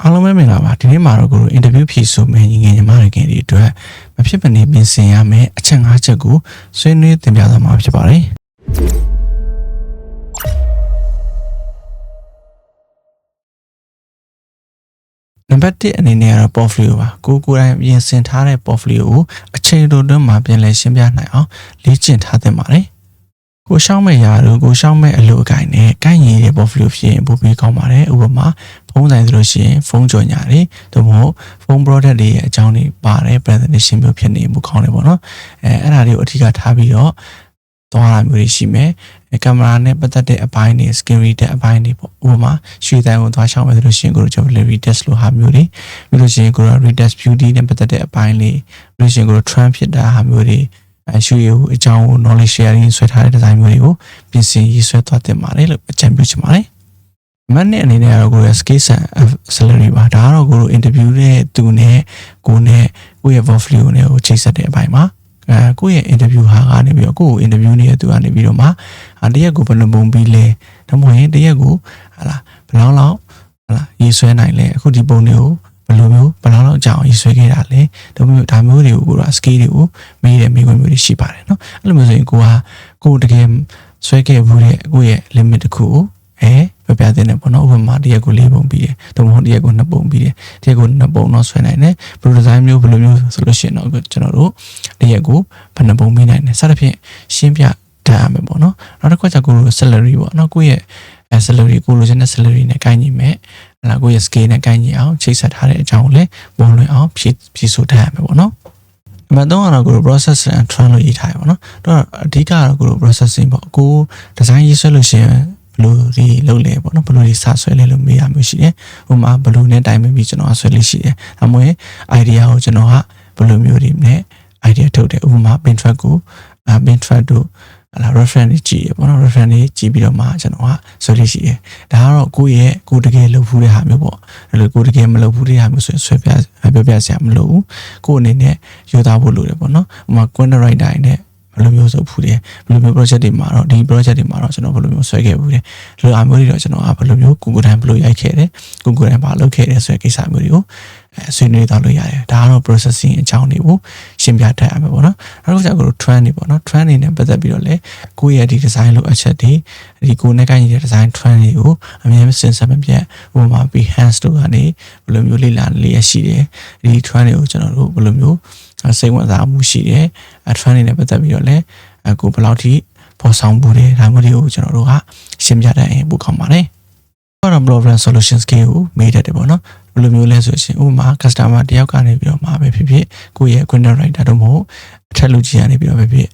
အားလုံးပဲမင်္ဂလာပါဒီနေ့မှာတော့ကိုတို့အင်တာဗျူးဖြေဆိုမယ်ညီငယ်ညီမတွေခင်ဒီအတွက်မဖြစ်မနေပြင်ဆင်ရမယ်အချက်၅ချက်ကိုဆွေးနွေးတင်ပြသွားမှာဖြစ်ပါတယ်နံပါတ်1အနေနဲ့ကတော့ portfolio ပါကိုကိုယ်တိုင်ပြင်ဆင်ထားတဲ့ portfolio ကိုအချိန်တိုတွင်းမှာပြန်လည်ရှင်းပြနိုင်အောင်လေ့ကျင့်ထားသင့်ပါတယ် ကိုရှောင်းမဲ့ရာတို့ကိုရှောင်းမဲ့အလုပ်အကိုင်နဲ့ကိုင်ရည်တဲ့ portfolio ဖြစ်ရင်ပိုပြီးကောင်းပါတယ်ဥပမာဖုန်းဆိုင်ဆိုလို့ရှိရင်ဖုန်းကြော်ညာတွေသို့မဟုတ်ဖုန်း product တွေရဲ့အကြောင်းတွေပါတယ် presentation မျိုးဖြစ်နေမှုကောင်းတယ်ပေါ့နော်အဲအဲ့ဒါတွေကိုအထူးကထားပြီးတော့သွားတာမျိုးတွေရှိမယ်ကင်မရာနဲ့ပတ်သက်တဲ့အပိုင်းတွေ screen reader အပိုင်းတွေပေါ့ဥပမာရွှေတန်းကိုသွားရှောင်းမယ်ဆိုလို့ရှိရင်ကိုတို့ကျွန်တော် retest လို့ဟာမျိုးတွေပြီးလို့ရှိရင်ကိုတို့ retest beauty နဲ့ပတ်သက်တဲ့အပိုင်းလေးပြီးလို့ရှိရင်ကိုတို့ trend ဖြစ်တာဟာမျိုးတွေ အရွှေကိုအကြောင်းကို knowledge sharing ဆွဲထားတဲ့ design မျိုးတွေကိုပြင်ဆင်ရေးဆွဲသွားတင်ပါတယ်လို့အကြံပြုချင်ပါတယ်မန်နဲ့အနေနဲ့ကတော့ကိုရ skills and salary ပါဒါကတော့ကိုတို့ interview နဲ့သူနဲ့ကိုနဲ့ကိုရဲ့ portfolio နဲ့ကိုချိတ်ဆက်တဲ့အပိုင်းပါအဲကိုယ့်ရဲ့ interview ဟာကနေပြီးတော့ကိုယ့်ကို interview နေတဲ့သူကနေပြီးတော့မှအတရက်ကိုဘယ်နှပုံပြီးလဲဒါမှမဟုတ်ရင်တရက်ကိုဟာလာဘယ်လောက်လောက်ဟာလာရေးဆွဲနိုင်လဲအခုဒီပုံတွေကို ဘယ်လိုမျိုးဘယ်လောက်လောက်ကြာအောင်ရေးဆွဲခဲ့တာလဲဒါမျိုးဒါမျိုးတွေကိုကိုက skill တွေကိုမေးတဲ့မိခွင့်မျိုးတွေရှိပါတယ်เนาะအဲ့လိုမျိုးဆိုရင်ကိုကကိုတကယ်ဆွဲခဲ့ဘူးတဲ့ကိုယ့်ရဲ့ limit တစ်ခုကိုအဲပြပြတဲ့နေပေါ့နော်ဥပမာတရက်ကို၄ပုံပြီးတယ်။သို့မဟုတ်တရက်ကို၂ပုံပြီးတယ်။တရက်ကို၂ပုံတော့ဆွဲနိုင်တယ်။ pro design မျိုးဘယ်လိုမျိုးဆိုလို့ရှိရင်တော့ကျွန်တော်တို့တရက်ကိုဘယ်နှပုံပြီးနိုင်တယ်။စသဖြင့်ရှင်းပြတတ်ရမယ်ပေါ့နော်။နောက်တစ်ခုကကိုယ် salary ပေါ့နော်။ကိုယ့်ရဲ့ salary ကိုလိုချင်တဲ့ salary နဲ့ကိုင်းညီမ ယ်။အဲ့ဒါကိုယ့်ရဲ့ scale နဲ့ကိုင်းညီအောင်ချိတ်ဆက်ထားတဲ့အကြောင်းကိုလည်းပုံလွှင့်အောင်ဖြည့်ဖြည့်ဆိုတတ်ရမယ်ပေါ့နော်။အမှန်တော့ကတော့ကို process and trend လို့ရေးထားရပါတော့။တော့အဓိကကတော့ကို processing ပေါ့။ကို design ရေးဆွဲလို့ရှိရင်ဘလို့ဒီလုပ်လဲပေါ့နော်ဘလို့ဒီစဆွဲလဲလို့မေးရမျိုးရှိတယ်။ဥပမာဘလို့နဲ့တိုင်ပြီးကျွန်တော်ဆွဲလို့ရှိတယ်။ဒါမှမဟုတ် idea ကိုကျွန်တော်ကဘလို့မျိုးတွေနဲ့ idea ထုတ်တယ်။ဥပမာ pin track ကိုအဲ pin track တို့ ဟလာ reference တွေကြည့်ရပေါ့နော် reference တွေကြည့်ပြီးတော့မှကျွန်တော်ကဆွဲလို့ရှိတယ်။ဒါကတော့ကိုယ့်ရဲ့ကိုယ်တကယ်လုပ်ဖူးတဲ့ဟာမျိုးပေါ့။ဒါလိုကိုယ်တကယ်မလုပ်ဖူးတဲ့ဟာမျိုးဆိုရင်ဆွဲပြပြောပြစရာမလိုဘူး။ကိုယ်အနေနဲ့ယူသားဖို့လိုတယ်ပေါ့နော်။ဥပမာ content writer နဲ့ဘယ်လိုမျိုးဆိုဖူးတယ်ဘယ်လိုမျိုး project တွေမှာတော့ဒီ project တွေမှာတော့ကျွန်တော်ဘယ်လိုမျိုးဆွဲခဲ့ဘူးတယ်ဒီလိုအမျိုးတွေတော့ကျွန်တော်ကဘယ်လိုမျိုး Google တန်းဘယ်လိုရိုက်ခဲ့တယ် Google တန်းဘာလုပ်ခဲ့တယ်ဆိုတဲ့ကိစ္စမျိုးတွေကိုအဲ ဆွေးနွေးသွားလို့ရတယ်ဒါကတော့ processing အကြောင်းတွေကိုရှင်းပြတတ်ရမှာပေါ့နော်နောက်တစ်ခုကျတော့ trend တွေပေါ့နော် trend တွေနဲ့ပတ်သက်ပြီးတော့လေကိုယ့်ရဲ့ဒီ design လို့အချက်တွေဒီကိုယ်နဲ့ကိုင်းနေတဲ့ design trend တွေကိုအမြဲစင်စပ်မပြတ်ဥပမာ Behance တို့ကနေဘယ်လိုမျိုးလေ့လာလေ့ရရှိတယ်ဒီ trend တွေကိုကျွန်တော်တို့ဘယ်လိုမျိုးစိတ်ဝင်စားမှုရှိတယ်အ trend တွေနဲ့ပတ်သက်ပြီးတော့လည်းအကိုဘယ်လောက်ထိပေါ်ဆောင်မှုတွေဒါမျိုးတွေကိုကျွန်တော်တို့ကရှင်းပြတတ်ရင်ပိုကောင်းပါတယ်။တော့ problem solution skill ကိုမေးတတ်တယ်ပေါ့နော်။ ဘယ်လိုမျိုးလဲဆိုရှင်ဥပမာ customer တယောက်ကနေပြီးတော့မှာပဲဖြစ်ဖြစ်ကိုယ့်ရဲ့ content writer တို့မဟုတ်အထက်လူကြီးကနေပြီးတော့ပဲဖြစ်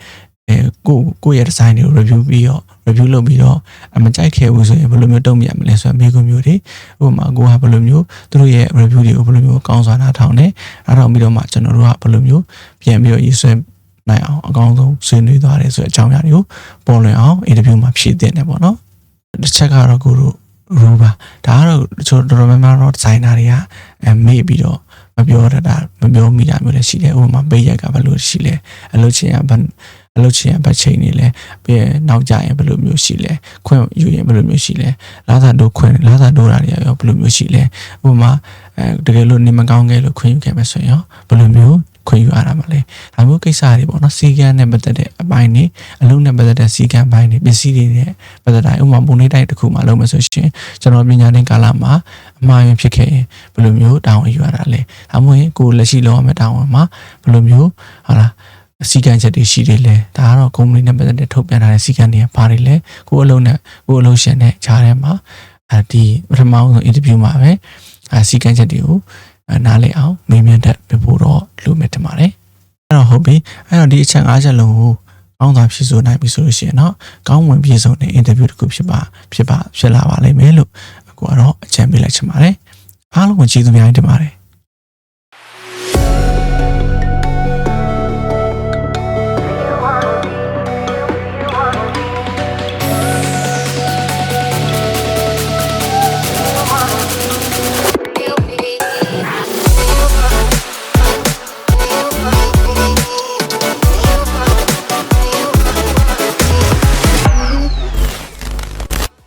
အဲကိုကိုယ့်ရဲ့ design တွေကို review ပြီးတော့ review လုပ်ပြီးတော့အမကြိုက်ခဲ့ဘူးဆိုရင်ဘယ်လိုမျိုးတုံ့ပြန်မလဲဆိုတော့မိကွမျိုးတွေဥပမာကိုကဘယ်လိုမျိုးသူတို့ရဲ့ review တွေကိုဘယ်လိုမျိုးကောင်းစွာနားထောင်တယ်နားထောင်ပြီးတော့မှကျွန်တော်တို့ကဘယ်လိုမျိုးပြန်ပြီးတော့ရေးဆွဲနိုင်အောင်အကောင်းဆုံးဆွေးနွေးသွားတယ်ဆိုတဲ့အကြောင်းအရာတွေကိုပေါ်လွင်အောင် interview မှာဖြည့်သင့်တယ်ပေါ့နော်တစ်ချက်ကတော့ကိုတို့ rule ပါဒါကတော့ကျွန်တော်တော်တော်များများတော့ designer တွေကအဲမေ့ပြီးတော့မပြောတတ်တာမပြောမိတာမျိုးလည်းရှိတယ်ဥပမာပေးရက်ကဘယ်လိုရှိလဲအလုပ်ချင်းကဘယ်အလုပ်ချင်းကဘယ်ချိန်နေလဲပြီးရင်နောက်ကြရင်ဘယ်လိုမျိုးရှိလဲခွင့်ယူရင်ဘယ်လိုမျိုးရှိလဲလာသာတို့ခွင့်လာသာတို့တာတွေရောဘယ်လိုမျိုးရှိလဲဥပမာအဲတကယ်လို့နေမကောင်းခဲ့လို့ခွင့်ယူခဲ့မယ်ဆိုရင်ရောဘယ်လိုမျိုး ခွင့်ယူရတာမလဲဒါမျိုးကိစ္စတွေပေါ့နော်စီကန်းနဲ့ပတ်သက်တဲ့အပိုင်းတွေအလုံးနဲ့ပတ်သက်တဲ့စီကန်းပိုင်းတွေပစ္စည်းတွေနဲ့ပတ်သက်တာဥပမာပုံနေတိုက်တစ်ခုမှလုံးမယ်ဆိုရှင်ကျွန်တော်ပညာသင်ကာလမှာအမှားယွင်းဖြစ်ခဲ့ရင်ဘယ်လိုမျိုးတောင်းယူရတာလဲဒါမှမဟုတ်ကိုလက်ရှိလောက်ရမယ့်တောင်းမှာဘယ်လိုမျိုးဟာလားစီကံချက်တွေရှိတယ်လေဒါကတော့ company နဲ့ပတ်သက်တဲ့ထုတ်ပြန်ထားတဲ့စီကံတွေကဘာတွေလဲကိုအလုံးနဲ့ကိုအလုံးရှင်နဲ့ဂျားထဲမှာအဲဒီပထမဆုံး interview မှာပဲအဲစီကံချက်တွေကို နားလည်အောင်မေးမြန်းတတ်ပြဖို့တော့လိုမယ်ထင်ပါတယ်အဲ့တော့ဟုတ်ပြီအဲ့တော့ဒီအချက်၅ချက်လုံးကိုကောင်းစွာဖြည့်ဆို့နိုင်ပြီဆိုလို့ရှိရင်တော့ကောင်းဝင်ပြည့်စုံတဲ့ interview တစ်ခုဖြစ်ပါဖြစ်ပါဖြစ်လာပါလိမ့်မယ်လို့ကိုကတော့အကြံပေးလိုက်ချင်ပါတယ်အားလုံးကိုကျေးဇူးများတင်ပါတယ်